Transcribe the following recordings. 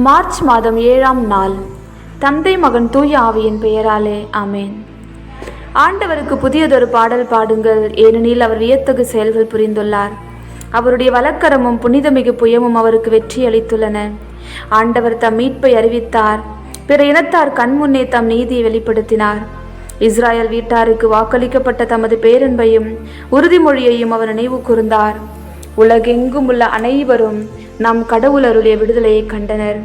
March மாதம் ஏழாம் நாள். தந்தை மகன் தூய ஆவியின் பெயராலே ஆமேன். ஆண்டவருக்கு புதியதொரு பாடல் பாடுங்கள். ஏனெனில் அவர் வியத்தகு செயல்கள் புரிந்துள்ளார். அவருடைய வழக்கரமும் புனிதமிகு புயமும் அவருக்கு வெற்றி அளித்துள்ளன. ஆண்டவர் தம் மீட்பை அறிவித்தார். பிற இனத்தார் கண்முன்னே தம் நீதியை வெளிப்படுத்தினார். இஸ்ராயல் வீட்டாருக்கு வாக்களிக்கப்பட்ட தமது பேரன்பையும் உறுதிமொழியையும் அவர் நினைவு கூர்ந்தார். உலகெங்கும் உள்ள அனைவரும் நம் கடவுள் அருளிய விடுதலையை கண்டனர்.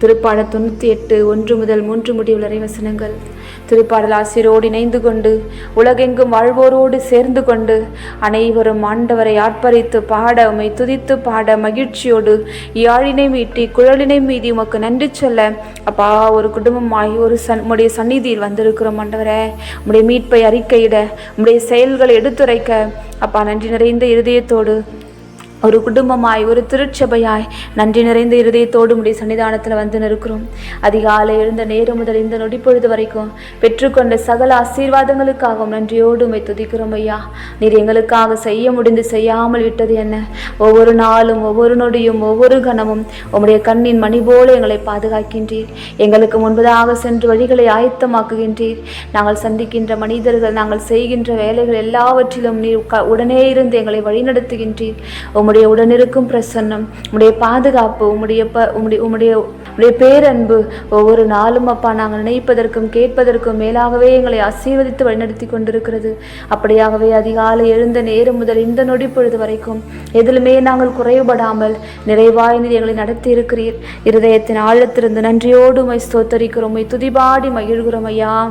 திருப்பாடல் தொண்ணூற்றி எட்டு ஒன்று முதல் மூன்று முடிவுளரை வசனங்கள். திருப்பாடல் ஆசிரியரோடு இணைந்து கொண்டு உலகெங்கும் வாழ்வோரோடு சேர்ந்து கொண்டு அனைவரும் ஆண்டவரை ஆர்ப்பரித்து பாட உமை துதித்து பாட மகிழ்ச்சியோடு யாழினை மீட்டி குழலினை மீதி உமக்கு நன்றி சொல்ல அப்பா ஒரு குடும்பமாகி ஒரு சன் உடைய சந்நிதியில் வந்திருக்கிறோம் ஆண்டவரே. உடைய மீட்பை அறிக்கையிட உடைய செயல்களை எடுத்துரைக்க அப்பா நன்றி நிறைந்த இருதயத்தோடு ஒரு குடும்பமாய் ஒரு திருச்சபையாய் நன்றி நிறைந்த இருதயத்தோடு உடைய சன்னிதானத்தில் வந்து நிற்கிறோம். அதிகாலை எழுந்த நேரம் முதல் இந்த நொடிப்பொழுது வரைக்கும் பெற்றுக்கொண்ட சகல ஆசீர்வாதங்களுக்காகவும் நன்றியோடு உமை துதிக்கிறோம் ஐயா. நீர் எங்களுக்காக செய்ய முடிந்து செய்யாமல் விட்டது என்ன? ஒவ்வொரு நாளும் ஒவ்வொரு நொடியும் ஒவ்வொரு கணமும் உம்முடைய கண்ணின் மணி போல எங்களை பாதுகாக்கின்றீர். எங்களுக்கு முன்பதாக சென்று வழிகளை ஆயத்தமாக்குகின்றீர். நாங்கள் சந்திக்கின்ற மனிதர்கள் நாங்கள் செய்கின்ற வேலைகள் எல்லாவற்றிலும் நீர் உடனே இருந்து எங்களை வழிநடத்துகின்றீர். உம்முடைய உடனிருக்கும் பிரசன்னம் உம்முடைய பாதுகாப்பு உம்முடைய ப உம்முடைய உம்முடைய உடைய பேரன்பு ஒவ்வொரு நாளும் அப்பா நாங்கள் நினைப்பதற்கும் கேட்பதற்கும் மேலாகவே எங்களை ஆசீர்வதித்து வழிநடத்தி கொண்டிருக்கிறது. அப்படியாகவே அதிகாலை எழுந்த நேரம் முதல் இந்த நொடி பொழுது வரைக்கும் எதிலுமே நாங்கள் குறைவுபடாமல் நிறைவாய் நீர் எங்களை நடத்தி இருக்கிறீர் இருதயத்தின் ஆழத்திலிருந்து நன்றியோடு உமை ஸ்தோத்தரிக்கிறோம். துதிபாடி மகிழ்கிறோம் ஐயா.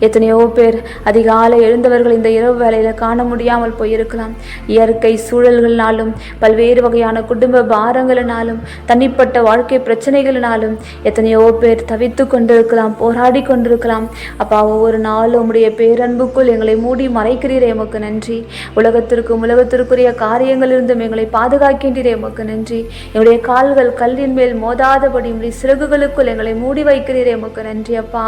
எத்தனையோ பேர் அதிகாலை எழுந்தவர்கள் இந்த இரவு வேலையில் காண முடியாமல் போயிருக்கலாம். இயற்கை சூழல்களினாலும் பல்வேறு வகையான குடும்ப பாரங்களினாலும் தனிப்பட்ட வாழ்க்கை பிரச்சனைகளினாலும் எத்தனையோ பேர் தவித்து கொண்டிருக்கலாம் போராடி கொண்டிருக்கலாம். அப்பா ஒவ்வொரு நாளும் உம்முடைய பேரன்புக்குள் எங்களை மூடி மறைக்கிறீரே எமக்கு நன்றி. உலகத்திற்கும் உலகத்திற்குரிய காரியங்களிலிருந்தும் எங்களை பாதுகாக்கின்றீரே எமக்கு நன்றி. எங்களுடைய கால்கள் கல்லின் மேல் மோதாதபடி உங்களுடைய சிறகுகளுக்குள் எங்களை மூடி வைக்கிறீரே எமக்கு நன்றி அப்பா.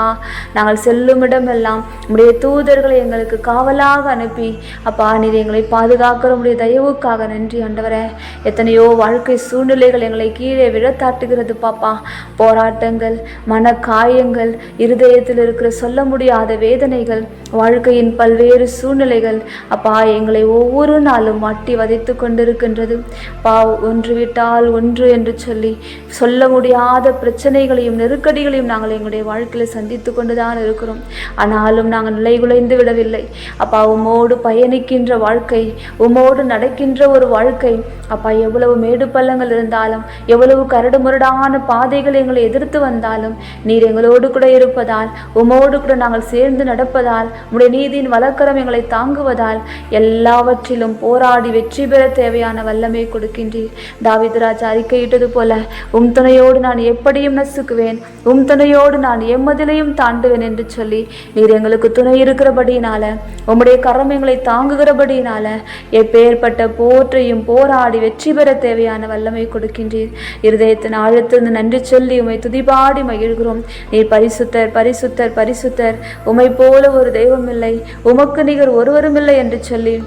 நாங்கள் செல்லும் இடமெல்லாம் உம்முடைய தூதர்களை எங்களுக்கு காவலாக அனுப்பி அப்பா நீர் எங்களை பாதுகாக்கிற உடைய தயவுக்காக நன்றி ஆண்டவரே. எத்தனையோ வாழ்க்கை சூழ்நிலைகள் எங்களை கீழே விழத்தாட்டுகிறது பாப்பா. போராட்டங்கள் மன காயங்கள் இருதயத்தில் இருக்கிற சொல்ல முடியாத வேதனைகள் வாழ்க்கையின் பல்வேறு சூழ்நிலைகள் அப்பா எங்களை ஒவ்வொரு நாளும் மாட்டி வதைத்து கொண்டிருக்கின்றது. பா ஒன்று விட்டால் ஒன்று என்று சொல்லி சொல்ல முடியாத பிரச்சனைகளையும் நெருக்கடிகளையும் நாங்கள் எங்களுடைய வாழ்க்கையில் சந்தித்து கொண்டுதான் இருக்கிறோம். ஆனாலும் நாங்கள் நிலைகுலைந்து விடவில்லை. அப்பா உமோடு பயணிக்கின்ற வாழ்க்கை உமோடு நடக்கின்ற ஒரு வாழ்க்கை அப்பா எவ்வளவு மேடு பள்ளங்கள் இருந்தாலும் எவ்வளவு கரடு முரடான பாதைகள் எங்களை எதிர்த்து வந்தாலும் நீர் எங்களோடு கூட இருப்பதால் உமோடு கூட நாங்கள் சேர்ந்து நடப்பதால் உம்முடைய நீதியின் வழக்கரம் எங்களை தாங்குவதால் எல்லாவற்றிலும் போராடி வெற்றி பெற தேவையான வல்லமை கொடுக்கின்றீர். தாவிதராஜ் அறிக்கையிட்டது போல உம் துணையோடு நான் எப்படியும் நசுக்குவேன் உம் துணையோடு நான் எம்மதிலையும் தாண்டுவேன் என்று சொல்லி நீர் எங்களுக்கு துணை இருக்கிறபடியினால உம்முடைய கரம் எங்களை தாங்குகிறபடியினால எப்பேற்பட்ட போற்றையும் போராடி வெற்றி பெற தேவையான வல்லமை கொடுக்கின்றீர். இருதயத்தின் ஆழத்திலிருந்து நன்றி சொல்லி உமை துதிபாடி மகிழ்கிறோம். நீர் பரிசுத்தர் பரிசுத்தர் பரிசுத்தர் உமை போல ஒரு தெய்வ இல்லை. உமக்கு நிகர் ஒருவரும் இல்லை என்று சொல்லி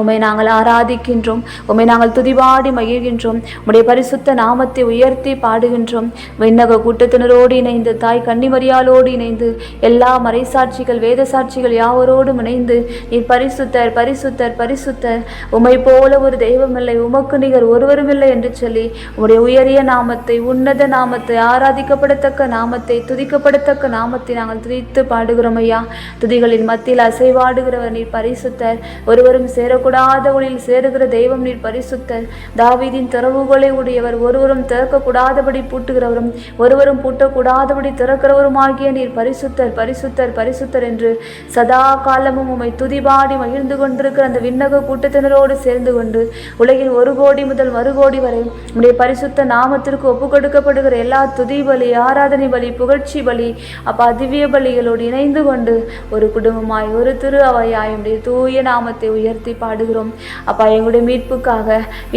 உம்மை நாங்கள் ஆராதிக்கின்றோம். உம்மை நாங்கள் துதிபாடி மகிழ்கின்றோம். உடைய பரிசுத்த நாமத்தை உயர்த்தி பாடுகின்றோம். விண்ணக கூட்டத்தினரோடு இணைந்து தாய் கன்னிமரியாலோடு இணைந்து எல்லா மறைசாட்சிகள் வேத சாட்சிகள் யாவரோடும் இணைந்து நீர் பரிசுத்தர் பரிசுத்தர் பரிசுத்தர். உமை போல ஒரு தெய்வமில்லை உமக்கு நிகர் ஒருவரும் இல்லை என்று சொல்லி உடைய உயரிய நாமத்தை உன்னத நாமத்தை ஆராதிக்கப்படத்தக்க நாமத்தை துதிக்கப்படத்தக்க நாமத்தை நாங்கள் துதித்து பாடுகிறோம் ஐயா. துதிகளின் மத்தியில் அசைவாடுகிறவர் நீர் பரிசுத்தர். ஒருவரும் சேர ஒளியில் சேருகிற தெய்வம் நீர் பரிசுத்தர். தாவீதின் திறவுகளை உடையவர் ஒருவரும் திறக்கக்கூடாதபடி பூட்டுகிறவரும் ஒருவரும் பூட்டக்கூடாதபடி திறக்கிறவருமாகிய நீர் பரிசுத்தர் பரிசுத்தர் பரிசுத்தர் என்று சதா காலமும் உம்மை துதிபாடி மகிழ்ந்து கொண்டிருக்கிற அந்த விண்ணக கூட்டத்தினரோடு சேர்ந்து கொண்டு உலகில் ஒரு கோடி முதல் மறு கோடி வரை உடைய பரிசுத்த நாமத்திற்கு ஒப்பு கொடுக்கப்படுகிற எல்லா துதி பலி ஆராதனை பலி புகழ்ச்சி பலி அப்பா திவ்ய பலிகளோடு இணைந்து கொண்டு ஒரு குடும்பமாய் ஒரு திரு அவையாய் உடைய தூய நாமத்தை உயர்த்தி பாடு பாடுகிறோம். அப்பா எங்களுடைய மீட்புக்காக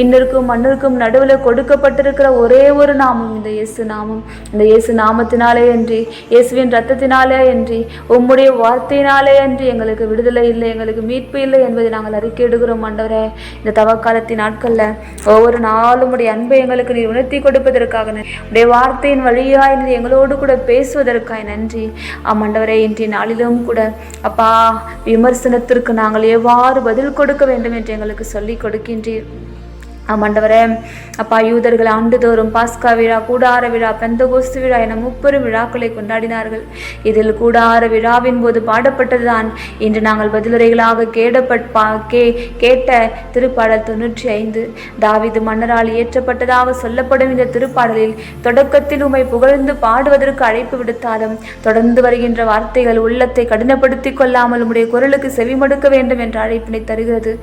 இன்னருக்கும் மண்ணிற்கும் நடுவில் கொடுக்கப்பட்டிருக்கிற ஒரே ஒரு நாமம் இந்த இயேசு நாமம். இந்த இயேசு நாமத்தினாலே அன்றி இயேசுவின் ரத்தத்தினாலே அன்றி உம்முடைய வார்த்தையினாலே அன்றி எங்களுக்கு விடுதலை இல்லை எங்களுக்கு மீட்பு இல்லை என்பதை நாங்கள் அறிக்கையிடுகிறோம் ஆண்டவரே. இந்த தவக்காலத்தின் நாட்களில் ஒவ்வொரு நாளும் உடைய அன்பை எங்களுக்கு நீர் உணர்த்தி கொடுப்பதற்காக உடைய வார்த்தையின் வழியாய் நீர் எங்களோடு கூட பேசுவதற்காய் நன்றி. ஆமாண்டவரே இன்றைய நாளிலும் கூட அப்பா விமர்சனத்திற்கு நாங்கள் எவ்வாறு பதில் கொடுக்க வேண்டும் என்று எங்களுக்கு சொல்லிக் கொடுக்கின்றீர். ஆமாண்டவரே. அப்பா யூதர்கள் ஆண்டுதோறும் பாஸ்கா விழா கூடார விழா பெந்தகோஸ்து விழா என முப்பெரும் விழாக்களை கொண்டாடினார்கள். இதில் கூடார விழாவின் போது பாடப்பட்டதுதான். இன்று நாங்கள் பதிலுரைகளாக கேடப்பட் பா கே கேட்ட திருப்பாடல் தொன்னூற்றி ஐந்து. தாவீது மன்னரால் இயற்றப்பட்டதாக சொல்லப்படும் இந்த திருப்பாடலில் தொடக்கத்தில் உம்மை புகழ்ந்து பாடுவதற்கு அழைப்பு விடுத்தாலும் தொடர்ந்து வருகின்ற வார்த்தைகள் உள்ளத்தை கடினப்படுத்திக் கொள்ளாமல் உடைய குரலுக்கு செவிமடுக்க வேண்டும் என்ற அழைப்பினை தருகிறது.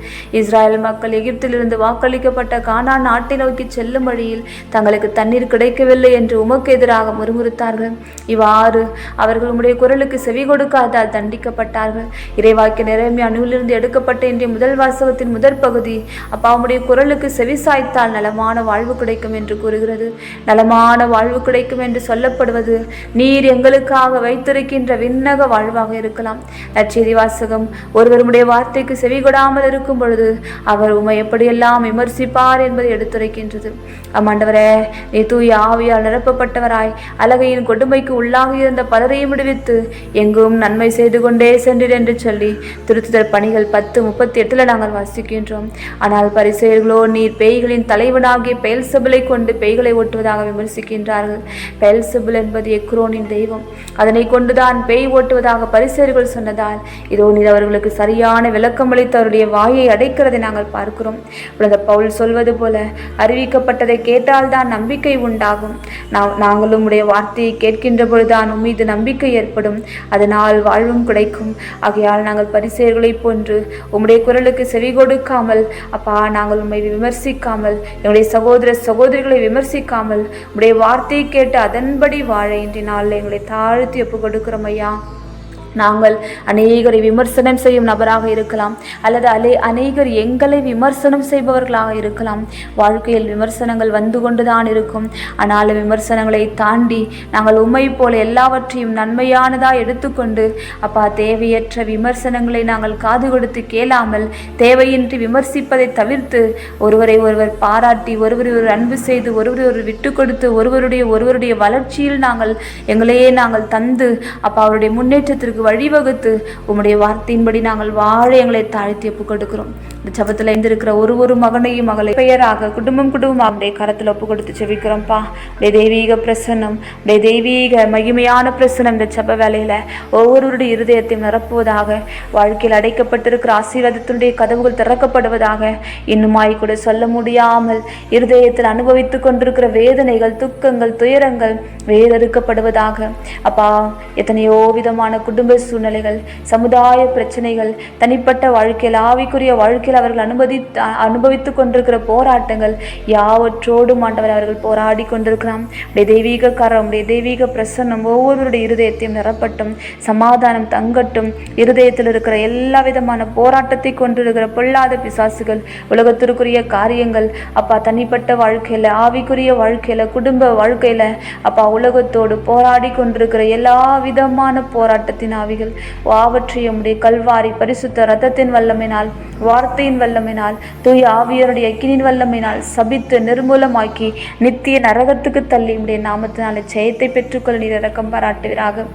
இஸ்ராயல் மக்கள் எகிப்திலிருந்து வாக்களிக்கப்பட்ட கானான் நாட்டை நோக்கி செல்லும் வழியில் தங்களுக்கு தண்ணீர் கிடைக்கவில்லை என்று உமக்கு எதிராக முறுமுறுத்தார்கள். இவ்வாறு அவர்கள் உம்முடைய குரலுக்கு செவி கொடுக்காதால் தண்டிக்கப்பட்டார்கள். இறைவாக்கிய நிறமைய அணுவிலிருந்து எடுக்கப்பட்ட இன்றைய முதல் வாசகத்தின் முதற் பகுதி அப்பா உம்முடைய குரலுக்கு செவி சாய்த்தால் நலமான வாழ்வு கிடைக்கும் என்று கூறுகிறது. நலமான வாழ்வு கிடைக்கும் என்று சொல்லப்படுவது நீர் எங்களுக்காக வைத்திருக்கின்ற விண்ணக வாழ்வாக இருக்கலாம். நற்செய்தி வாசகம் ஒருவருடைய வார்த்தைக்கு செவி கொடாமல் இருக்கும் பொழுது அவர் உமை எப்படியெல்லாம் விமர்சிப்பார் என்பதை எடுத்துரைக்கின்றது. அம்மாண்டவரே நீ தூய ஆவியால் நிரப்பப்பட்டவராய் அழகையின் கொடுமைக்கு உள்ளாக இருந்த பலரையும் விடுவித்து எங்கும் நன்மை செய்து கொண்டே சென்றீர் என்று சொல்லி திருத்துதல் பணிகள் பத்து முப்பத்தி எட்டுல நாங்கள் வாசிக்கின்றோம். ஆனால் பரிசெயல்களோ நீர் பேய்களின் தலைவனாகிய பெயல் பெயல்சபிளை கொண்டு பேய்களை ஓட்டுவதாக விமர்சிக்கின்றார்கள். பெயல் பெயல்சபிள் என்பது எக்ரோனின் தெய்வம். அதனை கொண்டுதான் பேய் ஓட்டுவதாக பரிசெயர்கள் சொன்னதால் இதோ நீர் அவர்களுக்கு சரியான விளக்கம் அளித்து அவருடைய வாயை அடைக்கிறதை நாங்கள் பார்க்கிறோம். பவுல் சொல் சொல்வது போல அறிவிக்கப்பட்டதை கேட்டால்தான் நம்பிக்கை உண்டாகும். நாங்களும் உடைய வார்த்தையை கேட்கின்ற பொழுதுதான் உம் மீது நம்பிக்கை ஏற்படும். அதனால் வாழ்வும் கிடைக்கும். ஆகையால் நாங்கள் பரிசெயர்களைப் போன்று உம்முடைய குரலுக்கு செவி கொடுக்காமல் அப்பா நாங்கள் உம்மை விமர்சிக்காமல் எங்களுடைய சகோதர சகோதரிகளை விமர்சிக்காமல் உடைய வார்த்தையை கேட்டு அதன்படி வாழ இன்றைய நாளில் எங்களை தாழ்த்தி ஒப்பு கொடுக்கிறோம் ஐயா. நாங்கள் அநேகரை விமர்சனம் செய்யும் நபராக இருக்கலாம் அல்லது அலே அநேகர் எங்களை விமர்சனம் செய்பவர்களாக இருக்கலாம். வாழ்க்கையில் விமர்சனங்கள் வந்து கொண்டுதான் இருக்கும். ஆனால் விமர்சனங்களை தாண்டி நாங்கள் உண்மை போல எல்லாவற்றையும் நன்மையானதாக எடுத்துக்கொண்டு அப்பா தேவையற்ற விமர்சனங்களை நாங்கள் காது கொடுத்து கேளாமல் தேவையின்றி விமர்சிப்பதை தவிர்த்து ஒருவரை ஒருவர் பாராட்டி ஒருவரை ஒரு அன்பு செய்து ஒருவரை ஒரு விட்டு கொடுத்து ஒருவருடைய ஒருவருடைய வளர்ச்சியில் நாங்கள் எங்களையே நாங்கள் தந்து அப்பா அவருடைய முன்னேற்றத்திற்கு வழிவகுத்து உம்முடைய வார்த்தையின்படி நாங்கள் வாழ எங்களை தாழ்த்தி ஒப்பு கொடுக்கிறோம். இந்த ஜபத்தில் இருந்திருக்கிற ஒரு ஒரு மகனையும் மகளை பெயராக குடும்பம் குடும்பம் அவருடைய கரத்தில் ஒப்பு கொடுத்து செவிக்கிறோம்ப்பா உடைய தெய்வீக பிரசன்னம் உடைய தெய்வீக மகிமையான பிரசன்னம் இந்த ஜப வேலையில் ஒவ்வொருவருடைய இருதயத்தையும் நிரப்புவதாக வாழ்க்கையில் அடைக்கப்பட்டிருக்கிற ஆசீர்வாதத்தினுடைய கதவுகள் திறக்கப்படுவதாக இன்னுமாய் கூட சொல்ல முடியாமல் இருதயத்தில் அனுபவித்துக் கொண்டிருக்கிற வேதனைகள் துக்கங்கள் துயரங்கள் வேறறுக்கப்படுவதாக அப்பா எத்தனையோ விதமான குடும்ப சூழ்நிலைகள் சமுதாய பிரச்சனைகள் தனிப்பட்ட வாழ்க்கையில் ஆவிக்குரிய வாழ்க்கையில் அவர்கள் அனுமதி அனுபவித்துக் கொண்டிருக்கிற போராட்டங்கள் யாவற்றோடும் ஆண்டவர் அவர்கள் போராடி கொண்டிருக்கலாம் உடைய தெய்வீக கரம் உடைய தெய்வீக பிரசன்னம் ஒவ்வொருவருடைய இருதயத்தையும் நிரப்பட்டும் சமாதானம் தங்கட்டும். இருதயத்தில் இருக்கிற எல்லா விதமான போராட்டத்தை கொண்டிருக்கிற பொல்லாத பிசாசுகள் உலகத்திற்குரிய காரியங்கள் அப்பா தனிப்பட்ட வாழ்க்கையில் ஆவிக்குரிய வாழ்க்கையில் குடும்ப வாழ்க்கையில் அப்பா உலகத்தோடு போராடி கொண்டிருக்கிற எல்லா விதமான போராட்டத்தினால் ஆவிகள். ஆவற்றையும் உடைய கல்வாரி பரிசுத்த ரத்தத்தின் வல்லமினால் வார்த்தையின் வல்லமினால் தூய ஆவியருடைய அக்கினின் வல்லமையினால் சபித்து நிர்மூலமாக்கி நித்திய நரகத்துக்கு தள்ளி உடைய நாமத்தினால ஜெயத்தை பெற்றுக்கொள்ள நீர் இறக்கம் பாராட்டுவீராக.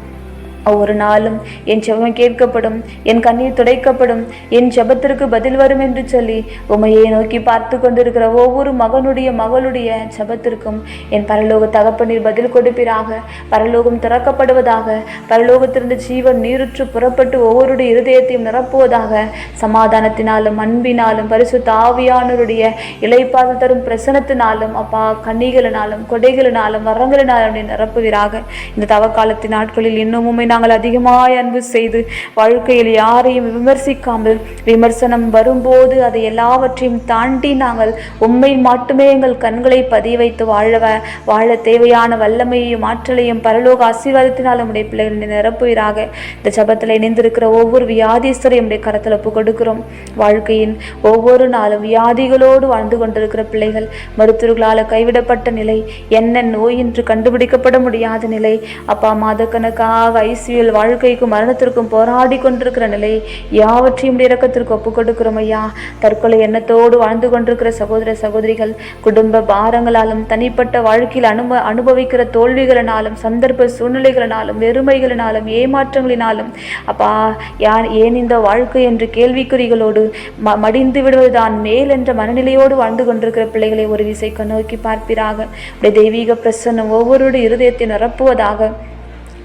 ஒவ்வொரு நாளும் என் ஜெபம் கேட்கப்படும் என் கண்ணீர் துடைக்கப்படும் என் ஜெபத்திற்கு பதில் வரும் என்று சொல்லி உமையை நோக்கி பார்த்து கொண்டிருக்கிற ஒவ்வொரு மகனுடைய மகளுடைய ஜெபத்திற்கும் என் பரலோக தகப்பனீர் பதில் கொடுப்பீராக. பரலோகம் திறக்கப்படுவதாக பரலோகத்திலிருந்து ஜீவன் நீருற்று புறப்பட்டு ஒவ்வொருடைய இருதயத்தையும் நிரப்புவதாக சமாதானத்தினாலும் அன்பினாலும் பரிசு தாவியானோருடைய இலைப்பாத தரும் பிரசனத்தினாலும் அப்பா கன்னிகளினாலும் கொடைகளினாலும் வரங்களினாலும் நீ நிரப்புவீராக. இந்த தவக்காலத்தின் நாட்களில் இன்னமும் நாங்கள் அதிகமாய் அன்பு செய்து வாழ்க்கையில் யாரையும் விமர்சிக்காமல் விமர்சனம் வரும்போது அதை எல்லாவற்றையும் தாண்டி நாங்கள் உண்மை மட்டுமே எங்கள் கண்களை பதிய வைத்து வாழவ வாழ தேவையான வல்லமையையும் ஆற்றலையும் பரலோக ஆசீர்வாதத்தினால் உடைய பிள்ளைகளை நிரப்புவீராக. இந்த ஜபத்தில் இணைந்திருக்கிற ஒவ்வொரு வியாதிஸ்தரையும் உடைய கரத்தில் ஒப்பு கொடுக்கிறோம். வாழ்க்கையின் ஒவ்வொரு நாளும் வியாதிகளோடு வாழ்ந்து கொண்டிருக்கிற பிள்ளைகள் மருத்துவர்களால் கைவிடப்பட்ட நிலை என்ன நோய் என்று கண்டுபிடிக்கப்பட முடியாத நிலை அப்பா மாதக்கணக்காக ஐசியூல் வாழ்க்கைக்கும் மரணத்திற்கும் போராடி கொண்டிருக்கிற நிலை யாவற்றையும் இறக்கத்திற்கு இரக்கத்திற்கு ஒப்பு கொடுக்கிறோம் ஐயா. தற்கொலை எண்ணத்தோடு வாழ்ந்து கொண்டிருக்கிற சகோதர சகோதரிகள் குடும்ப பாரங்களாலும் தனிப்பட்ட வாழ்க்கையில் அனுப அனுபவிக்கிற தோல்விகளினாலும் சந்தர்ப்ப சூழ்நிலைகளினாலும் வெறுமைகளினாலும் ஏமாற்றங்களினாலும் அப்பா யார் ஏன் இந்த வாழ்க்கை என்று கேள்விக்குறிகளோடு ம மடிந்து விடுவதுதான் மேல் என்ற மனநிலையோடு வாழ்ந்து கொண்டிருக்கிற பிள்ளைகளை ஒரு விசை நோக்கி பார்ப்பீராக. உடைய தெய்வீக பிரசன்னம் ஒவ்வொருடைய இருதயத்தை நிரப்புவதாக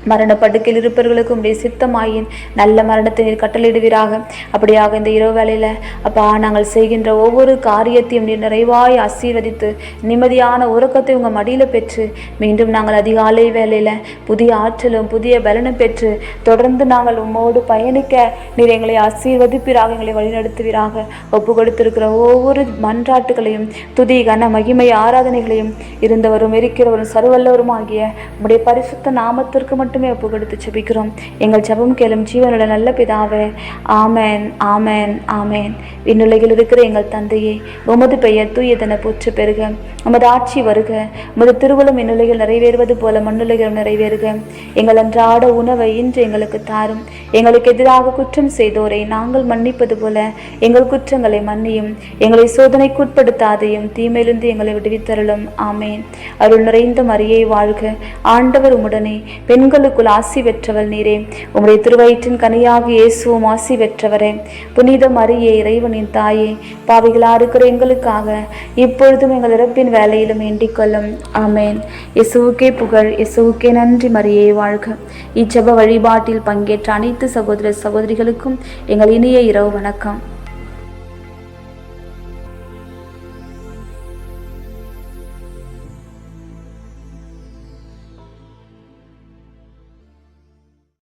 மரணப்படுக்கையில் இருப்பவர்களுக்கும் உடைய சித்தமாயின் நல்ல மரணத்தை நீர் கட்டளையிடுவீராக. அப்படியாக இந்த இரவு வேலையில் அப்பா நாங்கள் செய்கின்ற ஒவ்வொரு காரியத்தையும் நீர் நிறைவாய் ஆசீர்வதித்து நிம்மதியான உறக்கத்தை உங்கள் மடியில் பெற்று மீண்டும் நாங்கள் அதிகாலை வேலையில் புதிய ஆற்றலும் புதிய பலனும் பெற்று தொடர்ந்து நாங்கள் உம்மோடு பயணிக்க நீர் எங்களை ஆசீர்வதிப்பீராக எங்களை வழிநடத்துவீராக. ஒப்பு கொடுத்திருக்கிற ஒவ்வொரு மன்றாட்டுகளையும் துதி கன மகிமை ஆராதனைகளையும் இருந்தவரும் இருக்கிறவரும் சர்வல்லவரும் ஆகிய உடைய பரிசுத்த நாமத்திற்கு மட்டும் ஒப்பு கொடுத்து செபிக்கிறோம் எங்கள் ஜபம் கேளும் ஜீவனுள்ள நல்ல பிதாவே ஆமேன் ஆமேன் ஆமேன். விண்ணுலகில் இருக்கிற எங்கள் தந்தையே உமது பெயர் தூயதென போற்று பெறுக உமது ஆட்சி வருக. உமது திருவள்ளம் விண்ணுலகில் நிறைவேறுவது போல மண்ணுலகில் நிறைவேறுக. எங்கள் அன்றாட உணவை இன்று எங்களுக்கு தாரும். எங்களுக்கு எதிராக குற்றம் செய்தோரை நாங்கள் மன்னிப்பது போல எங்கள் குற்றங்களை மன்னியும். எங்களை சோதனைக்குட்படுத்தாதையும் தீமையிலிருந்து எங்களை விடுவித்தருளும். ஆமேன். அருள் நிறைந்த மரியை வாழ்க. ஆண்டவர் உடனே பெண்கள் மக்களுக்குள் ஆசி பெற்றவள் நீரே. உம்முடைய திருவயிற்றின் கனியாக இயேசுவும் ஆசி பெற்றவரே. புனிதம் அறியே இறைவனின் தாயே பாவிகளாக இருக்கிற எங்களுக்காக இப்பொழுதும் எங்கள் இறப்பின் வேலையிலும் ஏண்டிக்கொள்ளும் ஆமேன். இயேசுவுக்கே புகழ் இயேசுவுக்கே நன்றி மரியே வாழ்க. இச்செப வழிபாட்டில் பங்கேற்ற அனைத்து சகோதர சகோதரிகளுக்கும் எங்கள் இனிய இரவு வணக்கம்.